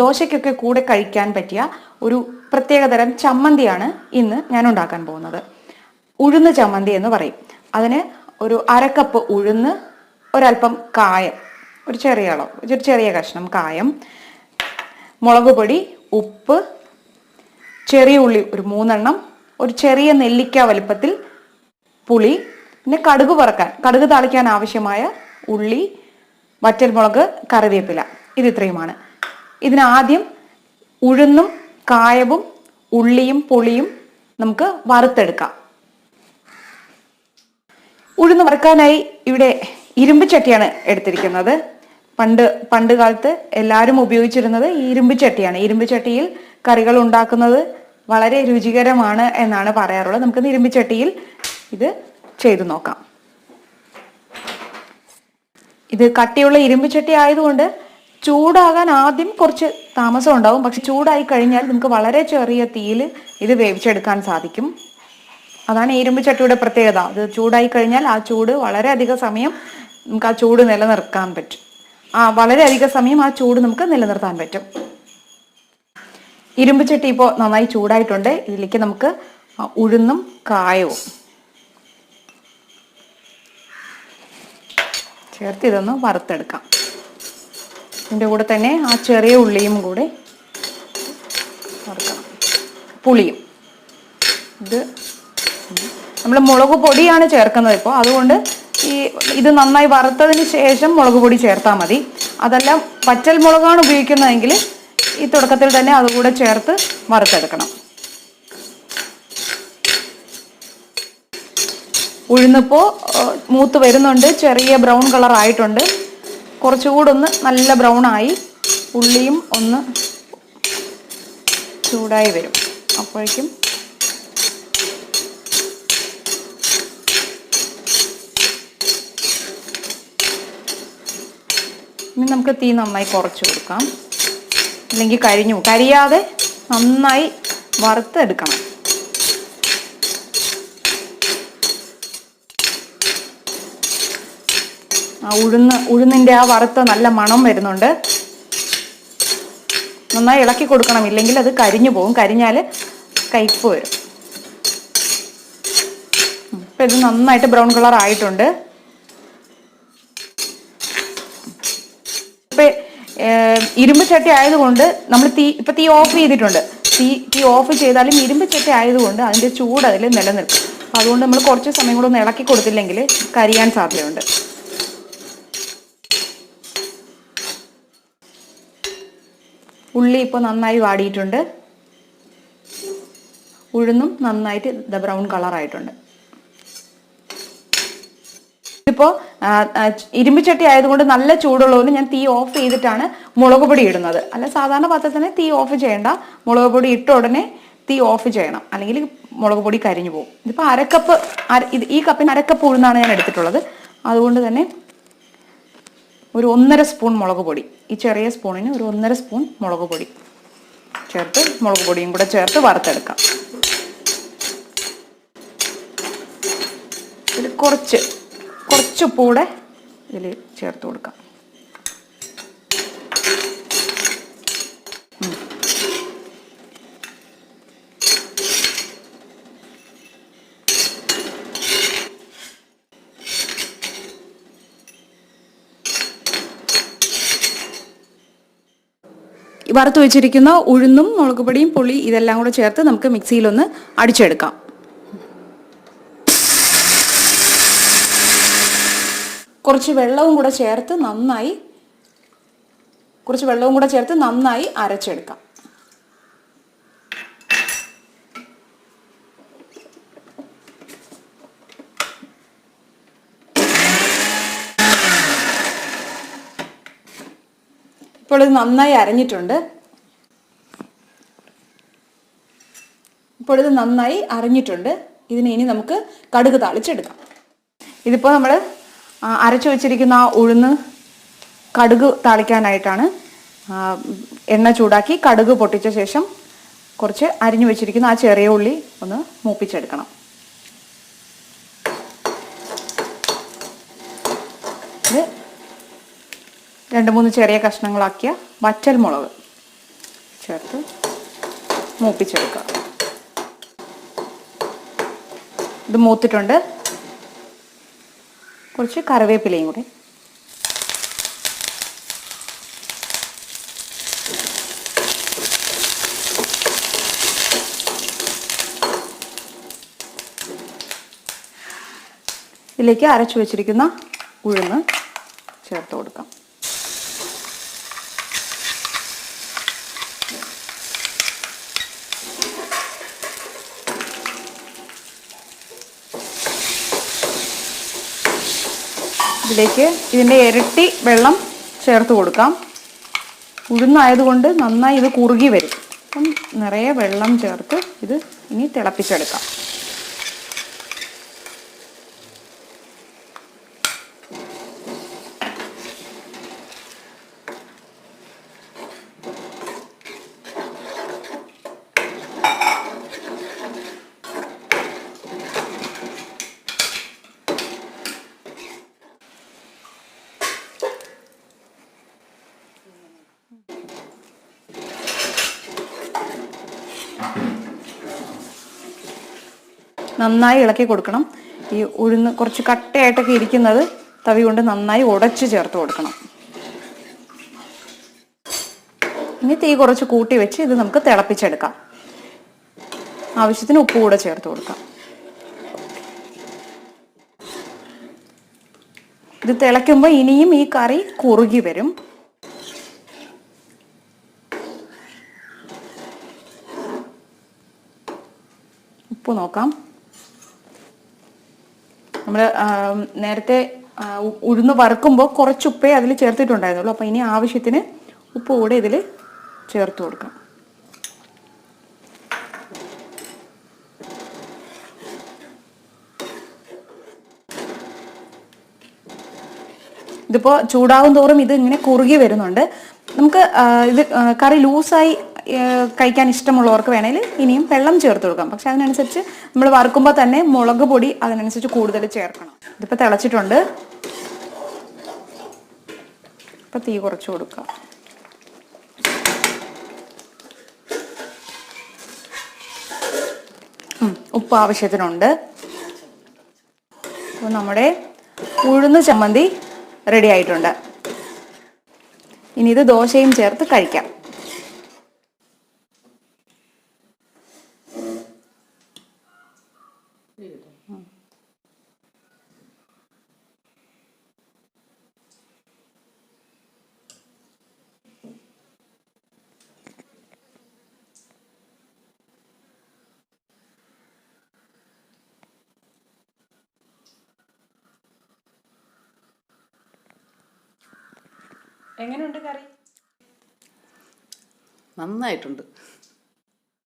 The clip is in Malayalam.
ദോശയ്ക്കൊക്കെ കൂടെ കഴിക്കാൻ പറ്റിയ ഒരു പ്രത്യേകതരം ചമ്മന്തിയാണ് ഇന്ന് ഞാൻ ഉണ്ടാക്കാൻ പോകുന്നത്. ഉഴുന്ന് ചമ്മന്തി എന്ന് പറയും. അതിന് ഒരു അരക്കപ്പ് ഉഴുന്ന് ഒരല്പം കായം ഒരു ചെറിയ അളവ് ഒരു ചെറിയ കഷ്ണം കായം മുളക് പൊടി ഉപ്പ് ചെറിയ ഉള്ളി ഒരു മൂന്നെണ്ണം ഒരു ചെറിയ നെല്ലിക്ക വലുപ്പത്തിൽ പുളി പിന്നെ കടുക് വറക്കാൻ കടുക് താളിക്കാൻ ആവശ്യമായ ഉള്ളി വറ്റൽമുളക് കറിവേപ്പില. ഇത് ഇത്രയുമാണ്. ഇതിനാദ്യം ഉഴുന്നും കായവും ഉള്ളിയും പുളിയും നമുക്ക് വറുത്തെടുക്കാം. ഉഴുന്ന് വറുക്കാനായി ഇവിടെ ഇരുമ്പ് ചട്ടിയാണ് എടുത്തിരിക്കുന്നത്. പണ്ട് പണ്ട് കാലത്ത് എല്ലാവരും ഉപയോഗിച്ചിരുന്നത് ഈ ഇരുമ്പ് ചട്ടിയാണ്. ഇരുമ്പ് ചട്ടിയിൽ കറികൾ ഉണ്ടാക്കുന്നത് വളരെ രുചികരമാണ് എന്നാണ് പറയാറുള്ളത്. നമുക്ക് ഇരുമ്പ് ചട്ടിയിൽ ഇത് ചെയ്തു നോക്കാം. ഇത് കട്ടിയുള്ള ഇരുമ്പ് ചട്ടി ആയതുകൊണ്ട് ചൂടാകാൻ ആദ്യം കുറച്ച് താമസം ഉണ്ടാവും. പക്ഷെ ചൂടായി കഴിഞ്ഞാൽ നമുക്ക് വളരെ ചെറിയ തീയിൽ ഇത് വേവിച്ചെടുക്കാൻ സാധിക്കും. അതാണ് ഇരുമ്പ് ചട്ടിയുടെ പ്രത്യേകത. അത് ചൂടായി കഴിഞ്ഞാൽ ആ ചൂട് വളരെയധികം സമയം നമുക്ക് ആ ചൂട് നിലനിർത്താൻ പറ്റും. ആ വളരെയധികം സമയം ആ ചൂട് നമുക്ക് നിലനിർത്താൻ പറ്റും. ഇരുമ്പ് ചട്ടി ഇപ്പോൾ നന്നായി ചൂടായിട്ടുണ്ട്. ഇതിലേക്ക് നമുക്ക് ഉഴുന്നും കായവും ചേർത്ത് ഇതൊന്ന് വറുത്തെടുക്കാം. ഇതിന്റെ കൂടെ തന്നെ ആ ചെറിയ ഉള്ളിയും കൂടെ പുളിയും. ഇത് നമ്മൾ മുളക് പൊടിയാണ് ചേർക്കുന്നത് ഇപ്പോൾ. അതുകൊണ്ട് ഈ ഇത് നന്നായി വറുത്തതിന് ശേഷം മുളക് പൊടി ചേർത്താൽ മതി. അതെല്ലാം പച്ചൽ മുളകാണ് ഉപയോഗിക്കുന്നതെങ്കിൽ ഈ തുടക്കത്തിൽ തന്നെ അതുകൂടെ ചേർത്ത് വറുത്തെടുക്കണം. ഉഴുന്നിപ്പോൾ മൂത്ത് വരുന്നുണ്ട്. ചെറിയ ബ്രൗൺ കളർ ആയിട്ടുണ്ട് കുറച്ചുകൂടെ ഒന്ന് നല്ല ബ്രൗൺ ആയി ഉള്ളിയും ഒന്ന് ചൂടായി വരും. അപ്പോഴേക്കും ഇനി നമുക്ക് തീ നന്നായി കുറച്ച് കൊടുക്കാം. അല്ലെങ്കിൽ കരിഞ്ഞു. കരിയാതെ നന്നായി വറുത്തെടുക്കണം. ഉഴുന്ന് ഉഴുന്നിന്റെ ആ വറുത്ത നല്ല മണം വരുന്നുണ്ട്. നന്നായി ഇളക്കി കൊടുക്കണം. ഇല്ലെങ്കിൽ അത് കരിഞ്ഞു പോകും. കരിഞ്ഞാൽ കയ്പ്പ് വരും. അപ്പം ഇത് നന്നായിട്ട് ബ്രൗൺ കളർ ആയിട്ടുണ്ട്. ഇപ്പം ഇരുമ്പ് ചട്ടി ആയതുകൊണ്ട് നമ്മൾ തീ ഇപ്പം തീ ഓഫ് ചെയ്തിട്ടുണ്ട്. തീ തീ ഓഫ് ചെയ്താലും ഇരുമ്പ് ചട്ടി ആയതുകൊണ്ട് അതിന്റെ ചൂട് അതിൽ നിലനിൽക്കും. അതുകൊണ്ട് നമ്മൾ കുറച്ച് സമയം കൂടെ ഒന്ന് ഇളക്കി കൊടുത്തില്ലെങ്കിൽ കരിയാൻ സാധ്യതയുണ്ട്. ഉള്ളി ഇപ്പോൾ നന്നായി വാടിയിട്ടുണ്ട്. ഉഴുന്നും നന്നായിട്ട് ദ ബ്രൗൺ കളറായിട്ടുണ്ട് ഇപ്പോൾ ഇരുമ്പ് ചട്ടി ആയതുകൊണ്ട് നല്ല ചൂടുള്ളതുകൊണ്ട് ഞാൻ തീ ഓഫ് ചെയ്തിട്ടാണ് മുളക് പൊടി ഇടുന്നത്. അല്ല സാധാരണ പാത്രത്തിന് തീ ഓഫ് ചെയ്യേണ്ട. മുളക് പൊടി ഇട്ട ഉടനെ തീ ഓഫ് ചെയ്യണം. അല്ലെങ്കിൽ മുളക് പൊടി കരിഞ്ഞു പോകും. ഇതിപ്പോൾ അരക്കപ്പ് ഈ കപ്പിന് അരക്കപ്പ് ഉഴുന്നാണ് ഞാൻ എടുത്തിട്ടുള്ളത്. അതുകൊണ്ട് തന്നെ ഒരു ഒന്നര സ്പൂൺ മുളക് പൊടി. ഈ ചെറിയ സ്പൂണിന് ഒരു ഒന്നര സ്പൂൺ മുളക് പൊടി. ചേർത്ത് മുളക് പൊടിയും കൂടെ ചേർത്ത് വറുത്തെടുക്കാം. ഇതിൽ കുറച്ച് കുറച്ച് ഇതിൽ ചേർത്ത് കൊടുക്കാം. വറുത്ത് വെച്ചിരിക്കുന്ന ഉഴുന്നും മുളക് പൊടിയും പുളി ഇതെല്ലാം കൂടെ ചേർത്ത് നമുക്ക് മിക്സിയിലൊന്ന് അടിച്ചെടുക്കാം. കുറച്ച് വെള്ളവും കൂടെ ചേർത്ത് നന്നായി കുറച്ച് വെള്ളവും കൂടെ ചേർത്ത് നന്നായി അരച്ചെടുക്കാം. ഇപ്പോൾ ഇത് നന്നായി അരഞ്ഞിട്ടുണ്ട്. ഇപ്പോൾ ഇത് നന്നായി അരഞ്ഞിട്ടുണ്ട്. ഇതിനെ ഇനി നമുക്ക് കടുക് താളിച്ചെടുക്കാം. ഇതിപ്പോൾ നമ്മൾ അരച്ചു വെച്ചിരിക്കുന്ന ആ ഉഴുന്ന് കടുക് താളിക്കാനായിട്ടാണ് എണ്ണ ചൂടാക്കി കടുക് പൊട്ടിച്ച ശേഷം കുറച്ച് അരിഞ്ഞു വെച്ചിരിക്കുന്ന ആ ചെറിയ ഉള്ളി ഒന്ന് മൂപ്പിച്ചെടുക്കണം. രണ്ട് മൂന്ന് ചെറിയ കഷ്ണങ്ങളാക്കിയ വറ്റൽ മുളക് ചേർത്ത് മൂപ്പിച്ചെടുക്കുക. ഇത് മൂത്തിട്ടുണ്ട്. കുറച്ച് കറിവേപ്പിലയും കൂടി. ഇതിലേക്ക് അരച്ചു വെച്ചിരിക്കുന്ന ഉഴുന്ന് ചേർത്ത് കൊടുക്കാം. ഇതിലേക്ക് ഇതിന്റെ ഇരട്ടി വെള്ളം ചേർത്ത് കൊടുക്കാം. ഉഴുന്നായതുകൊണ്ട് നന്നായി ഇത് കുറുകി വരും. അപ്പം നിറയെ വെള്ളം ചേർത്ത് ഇത് ഇനി തിളപ്പിച്ചെടുക്കാം. നന്നായി ഇളക്കി കൊടുക്കണം. ഈ ഉഴുന്ന് കുറച്ച് കട്ടയായിട്ടൊക്കെ ഇരിക്കുന്നത് തവി കൊണ്ട് നന്നായി ഉടച്ച് ചേർത്ത് കൊടുക്കണം. ഇനി തീ കുറച്ച് കൂട്ടി വെച്ച് ഇത് നമുക്ക് തിളപ്പിച്ചെടുക്കാം. ആവശ്യത്തിന് ഉപ്പ് കൂടെ ചേർത്ത് കൊടുക്കാം. ഇത് തിളയ്ക്കുമ്പോൾ ഇനിയും ഈ കറി കുറുകി വരും. ഉപ്പ് നോക്കാം. നമ്മൾ നേരത്തെ ഉഴുന്ന് വറുക്കുമ്പോൾ കുറച്ച് ഉപ്പേ അതിൽ ചേർത്തിട്ടുണ്ടായിരുന്നുള്ളൂ. അപ്പോൾ ഇനി ആവശ്യത്തിന് ഉപ്പ് കൂടെ ഇതിൽ ചേർത്ത് കൊടുക്കാം. ഇതിപ്പോൾ ചൂടാവും തോറും ഇത് ഇങ്ങനെ കുറുകി വരുന്നുണ്ട്. നമുക്ക് ഇത് കറി ലൂസായി കഴിക്കാൻ ഇഷ്ടമുള്ളവർക്ക് വേണമെങ്കിൽ ഇനിയും വെള്ളം ചേർത്ത് കൊടുക്കാം. പക്ഷെ അതിനനുസരിച്ച് നമ്മൾ വറുക്കുമ്പോൾ തന്നെ മുളക് പൊടി അതിനനുസരിച്ച് കൂടുതൽ ചേർക്കണം. ഇതിപ്പോൾ തിളച്ചിട്ടുണ്ട്. ഇപ്പം തീ കുറച്ച് കൊടുക്കുക ഉപ്പ് ആവശ്യത്തിനുണ്ട്. അപ്പോൾ നമ്മുടെ ഉഴുന്ന് ചമ്മന്തി റെഡി ആയിട്ടുണ്ട്. ഇനി ഇത് ദോശയും ചേർത്ത് കഴിക്കാം. എങ്ങനെയുണ്ട് കറി? നന്നായിട്ടുണ്ട്.